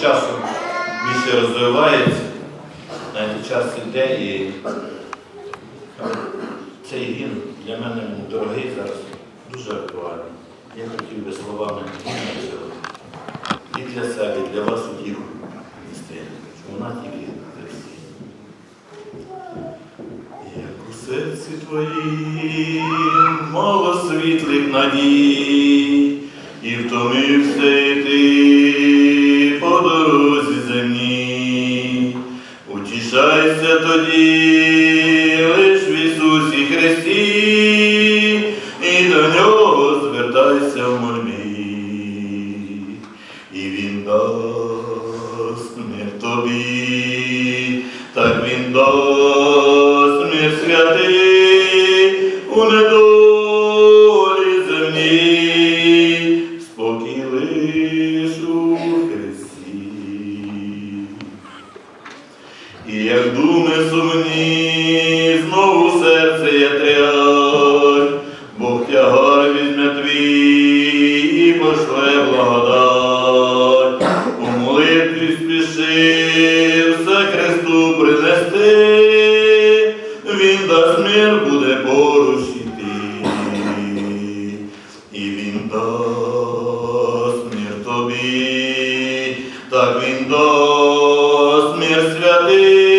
часом більше розвивається, навіть час іде і е, цей гімн для мене дорогий зараз, дуже актуальний. Я хотів би словами цього і для себе, і для вас утіху нести, що вона тільки. Як у серці твоїм мало світлих надій, тоді лиш в Ісусі Христі, і до нього звертайся в мольбі, і Він дасть мир тобі, так Він дасть мир святий у недолі земній, як думи сумні, знову серце є трясь, Бог тягар візьме твій і пошле благодать. У молитві спіши все Христу принести, Він дасть мир, буде поруч іти. І він дасть мир тобі, так він дасть мир святий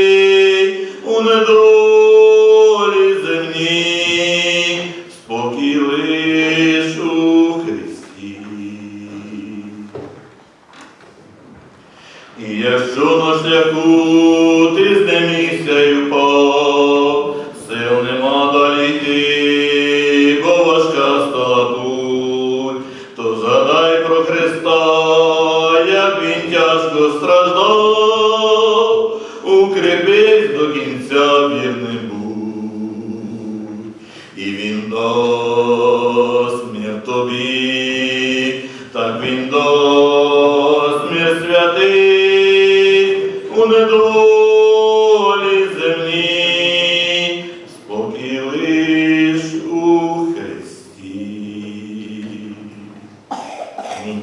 недолі земній, спокій лиш у Христі. І якщо на шляху ти знемігся й упав, сил нема далі йти, бо важка стала путь, то згадай про Христа, як Він тяжко страждав, дасть мир тобі, так він дасть мир святий у недолі землі, спокій лиш у Христі. Амінь.